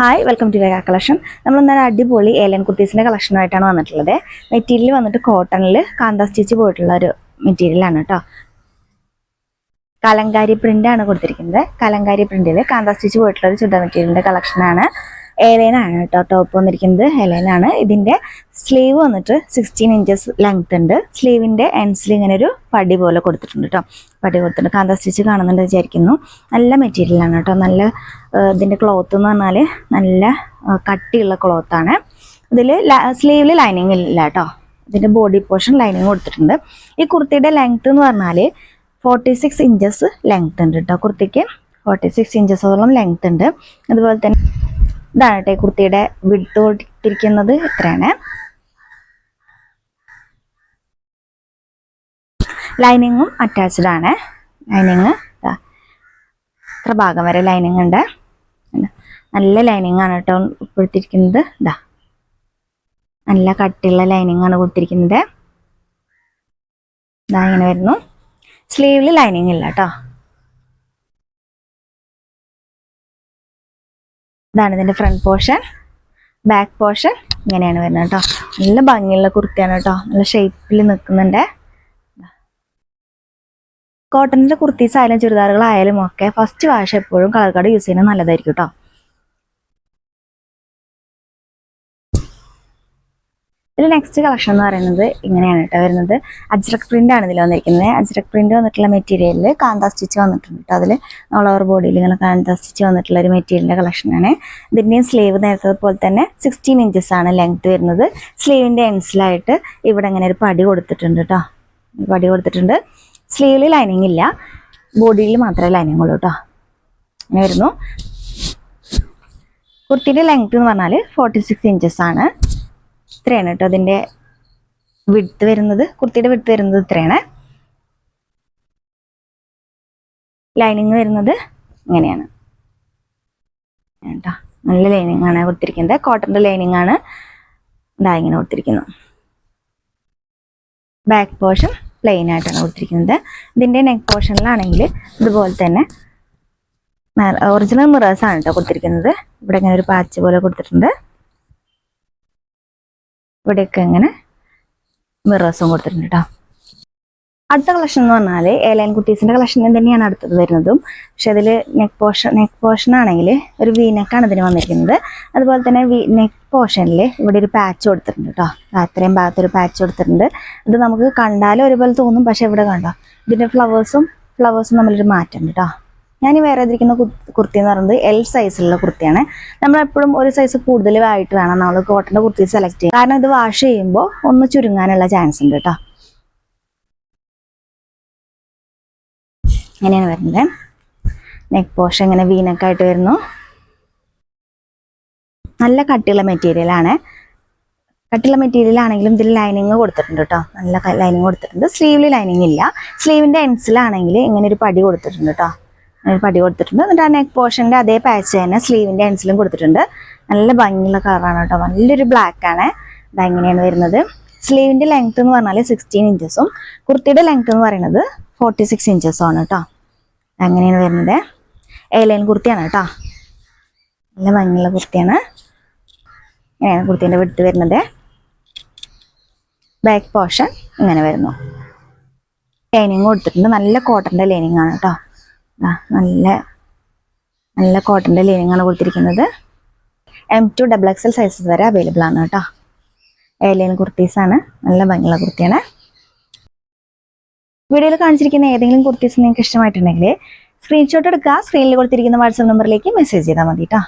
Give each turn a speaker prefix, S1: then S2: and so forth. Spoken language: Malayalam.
S1: Hi welcome to Vega collection നമ്മൾ ഇന്നലെ അടിപൊളി ഏലൻ കുർത്തീസിന്റെ കളക്ഷനുമായിട്ടാണ് വന്നിട്ടുള്ളത്. മെറ്റീരിയൽ വന്നിട്ട് കോട്ടണിൽ കാന്ത സ്റ്റിച്ച് പോയിട്ടുള്ള ഒരു മെറ്റീരിയലാണ് കേട്ടോ കലങ്കാരി പ്രിന്റാണ് കൊടുത്തിരിക്കുന്നത്. കലങ്കാരി പ്രിന്റിൽ കാന്ത സ്റ്റിച്ച് പോയിട്ടുള്ള ഒരു ചുഡ മെറ്റീരിയലിന്റെ കളക്ഷനാണ് ഏലൈനാണ് കേട്ടോ ടോപ്പ് വന്നിരിക്കുന്നത്. ഏലൈനാണ്. ഇതിന്റെ സ്ലീവ് വന്നിട്ട് സിക്സ്റ്റീൻ ഇഞ്ചസ് ലെങ്ത് ഉണ്ട്. സ്ലീവിന്റെ എൻസിൽ ഇങ്ങനെ ഒരു പടി പോലെ കൊടുത്തിട്ടുണ്ട് കേട്ടോ. പടി കൊടുത്തിട്ടുണ്ട്. കാന്ത സ്റ്റിച്ച് കാണുന്നുണ്ട് വിചാരിക്കുന്നു. നല്ല മെറ്റീരിയലാണ് കേട്ടോ. നല്ല ഇതിന്റെ ക്ലോത്ത് എന്ന് പറഞ്ഞാൽ നല്ല കട്ടിയുള്ള ക്ലോത്താണ് ഇതിൽ സ്ലീവിൽ ലൈനിങ് ഇല്ല കേട്ടോ. ഇതിന്റെ ബോഡി പോർഷൻ ലൈനിങ് കൊടുത്തിട്ടുണ്ട്. ഈ കുർത്തിയുടെ ലെങ്ത് എന്ന് പറഞ്ഞാൽ ഫോർട്ടി സിക്സ് ഇഞ്ചസ് ലെങ്ത് ഉണ്ട് കേട്ടോ. കുർത്തിക്ക് ഫോർട്ടി സിക്സ് ഇഞ്ചസോളം ലെങ്ത് ഉണ്ട്. അതുപോലെ തന്നെ ഇതാണ് കുർത്തിയുടെ വിട്ട് കൊടുത്തിരിക്കുന്നത് ഇത്രയാണ് ലൈനിങ്ങും അറ്റാച്ച്ഡ് ആണ്. ലൈനിങ് ഇത്ര ഭാഗം വരെ ലൈനിങ് ഉണ്ട്. നല്ല ലൈനിങ് ആണ് കേട്ടോ കൊടുത്തിരിക്കുന്നത് ഇതാ നല്ല കട്ടിയുള്ള ലൈനിങ് ആണ് കൊടുത്തിരിക്കുന്നത്. ഇതാ ഇങ്ങനെ വരുന്നു. സ്ലീവിൽ ലൈനിങ് ഇല്ല കേട്ടോ. ഇതാണ് ഇതിന്റെ ഫ്രണ്ട് പോർഷൻ ബാക്ക് പോർഷൻ ഇങ്ങനെയാണ് വരുന്നത് കേട്ടോ. നല്ല ഭംഗിയുള്ള കുർത്തിയാണ് കേട്ടോ. നല്ല ഷേപ്പിൽ നിൽക്കുന്നുണ്ട് കോട്ടണിന്റെ കുർത്തീസ് ആയാലും ചുരിദാറുകളായാലും ഒക്കെ ഫസ്റ്റ് വാഷ് എപ്പോഴും കളർ കാർഡ് യൂസ് ചെയ്യുന്നത് നല്ലതായിരിക്കും കേട്ടോ. ഇതിൽ നെക്സ്റ്റ് കളക്ഷൻ എന്ന് പറയുന്നത് ഇങ്ങനെയാണ് കേട്ടോ വരുന്നത്. അജ്രക് പ്രിന്റ് ആണ് ഇതിൽ വന്നിരിക്കുന്നത്. അജ്രക് പ്രിന്റ് വന്നിട്ടുള്ള മെറ്റീരിയലിൽ കാന്ത സ്റ്റിച്ച് വന്നിട്ടുണ്ട് കേട്ടോ അതിൽ ഓൾ ഓവർ ബോഡിയിൽ ഇങ്ങനെ കാന്ത സ്റ്റിച്ച് വന്നിട്ടുള്ള ഒരു മെറ്റീരിയലിന്റെ കളക്ഷനാണ് ഇതിന്റെയും സ്ലീവ് നേരത്തെ പോലെ തന്നെ സിക്സ്റ്റീൻ ഇഞ്ചസ് ആണ് ലെങ്ത് വരുന്നത്. സ്ലീവിന്റെ എൻസിലായിട്ട് ഇവിടെ ഇങ്ങനെ ഒരു പടി കൊടുത്തിട്ടുണ്ട് കേട്ടോ. പടി കൊടുത്തിട്ടുണ്ട്. സ്ലീവിൽ ലൈനിങ് ഇല്ല. ബോഡിയിൽ മാത്രമേ ലൈനിങ് ഉള്ളൂ കേട്ടോ. അങ്ങനെ വരുന്നു. കുർത്തിന്റെ ലെങ്ത് എന്ന് പറഞ്ഞാൽ ഫോർട്ടി സിക്സ് ഇഞ്ചസ് ആണ്. ഇത്രയാണ് കേട്ടോ അതിന്റെ വിടുത്ത് വരുന്നത്. കുർത്തിയുടെ വിടുത്ത് വരുന്നത് ഇത്രയാണ്. ലൈനിങ് വരുന്നത് ഇങ്ങനെയാണ്. കേട്ടോ നല്ല ലൈനിങ് ആണ് കൊടുത്തിരിക്കുന്നത്. കോട്ടന്റെ ലൈനിങ് ആണ്. ഇതാ ഇങ്ങനെ കൊടുത്തിരിക്കുന്നു. ബാക്ക് പോർഷൻ പ്ലെയിൻ ആയിട്ടാണ് കൊടുത്തിരിക്കുന്നത്. ഇതിന്റെ നെക്ക് പോർഷനിലാണെങ്കിൽ ഇതുപോലെ തന്നെ ഒറിജിനൽ മിറേഴ്സാണ് കേട്ടോ കൊടുത്തിരിക്കുന്നത്. ഇവിടെ ഇങ്ങനെ ഒരു പാച്ച് പോലെ കൊടുത്തിട്ടുണ്ട്. ഇവിടെയൊക്കെ ഇങ്ങനെ മിറേഴ്സും കൊടുത്തിട്ടുണ്ട് കേട്ടോ അടുത്ത കളക്ഷൻ എന്ന് പറഞ്ഞാൽ ഏലൈൻ കുട്ടീസിന്റെ കളക്ഷൻ തന്നെയാണ് അടുത്തത് വരുന്നതും. പക്ഷെ അതിൽ നെക്ക് പോർഷൻ നെക്ക് പോർഷൻ ആണെങ്കിൽ ഒരു വി നെക്കാണ് ഇതിന് വന്നിരിക്കുന്നത്. അതുപോലെ തന്നെ വി നെക്ക് പോർഷനിൽ ഇവിടെ ഒരു പാച്ച് കൊടുത്തിട്ടുണ്ട് കേട്ടോ അത്രയും ഭാഗത്തൊരു പാച്ച് കൊടുത്തിട്ടുണ്ട്. ഇത് നമുക്ക് കണ്ടാലും ഒരുപോലെ തോന്നും പക്ഷെ ഇവിടെ കണ്ടോ? ഇതിന്റെ ഫ്ലവേഴ്സും ഫ്ലവേഴ്സും തമ്മിലൊരു മാറ്റം കേട്ടോ ഞാൻ ഈ വേറെ ഇരിക്കുന്ന കുർത്തി എന്ന് പറയുന്നത് എൽ സൈസിലുള്ള കുർത്തിയാണ്. നമ്മൾ എപ്പോഴും ഒരു സൈസ് കൂടുതൽ ആയിട്ട് വേണം. നമ്മൾ കോട്ടന്റെ കുർത്തി സെലക്ട് ചെയ്യാൻ. കാരണം ഇത് വാഷ് ചെയ്യുമ്പോൾ ഒന്ന് ചുരുങ്ങാനുള്ള ചാൻസ് ഉണ്ട് കേട്ടോ ഇങ്ങനെയാണ് വരുന്നത്. നെക്ക് പോഷൻ ഇങ്ങനെ വീനക്കായിട്ട് വരുന്നു. നല്ല കട്ടിയുള്ള മെറ്റീരിയലാണ് കട്ടിയുള്ള മെറ്റീരിയൽ ആണെങ്കിലും ഇതിൽ ലൈനിങ് കൊടുത്തിട്ടുണ്ട് കേട്ടോ നല്ല ലൈനിങ് കൊടുത്തിട്ടുണ്ട്. സ്ലീവിൽ ലൈനിങ് ഇല്ല. സ്ലീവിന്റെ എൻസിലാണെങ്കിൽ ഇങ്ങനെ ഒരു പടി കൊടുത്തിട്ടുണ്ട് കേട്ടോ പടി കൊടുത്തിട്ടുണ്ട്. എന്നിട്ട് ആ നെക്ക് പോർഷന്റെ അതേ പാച്ച് തന്നെ സ്ലീവിന്റെ എൻസിലും കൊടുത്തിട്ടുണ്ട്. നല്ല ഭംഗിയുള്ള കളറാണ് കേട്ടോ. നല്ലൊരു ബ്ലാക്ക് ആണ്. ഇതാ ഇങ്ങനെയാണ് വരുന്നത്. സ്ലീവിന്റെ ലെങ്ത് എന്ന് പറഞ്ഞാൽ സിക്സ്റ്റീൻ ഇഞ്ചസും കുർത്തിയുടെ ലെങ്ത് എന്ന് പറയുന്നത് ഫോർട്ടി സിക്സ് ഇഞ്ചസും ആണ് കേട്ടോ. അങ്ങനെയാണ് വരുന്നത്. എയർലൈൻ കുർത്തിയാണ് കേട്ടോ. നല്ല ഭംഗിയുള്ള കുർത്തിയാണ്. ഇങ്ങനെയാണ് കുർത്തിന്റെ വിട്ട് വരുന്നത്. ബാക്ക് പോർഷൻ ഇങ്ങനെ വരുന്നു. ലൈനിങ് കൊടുത്തിട്ടുണ്ട്. നല്ല കോട്ടന്റെ ലൈനിങ് ആണ് കേട്ടോ. നല്ല നല്ല കോട്ടന്റെ ലൈനിങ് ആണ് കൊടുത്തിരിക്കുന്നത്. M to double XL sizes വരെ അവൈലബിൾ ആണ് കേട്ടോ. ലൈൻ ആണ്. നല്ല ഭംഗിയുള്ള കുർത്തിയാണ്. വീഡിയോയിൽ കാണിച്ചിരിക്കുന്ന ഏതെങ്കിലും കുർത്തീസ് നിങ്ങൾക്ക് ഇഷ്ടമായിട്ടുണ്ടെങ്കിൽ സ്ക്രീൻഷോട്ട് എടുക്കുക സ്ക്രീനിൽ കൊടുത്തിരിക്കുന്ന വാട്സപ്പ് നമ്പറിലേക്ക് മെസ്സേജ് ചെയ്താൽ മതി കേട്ടോ.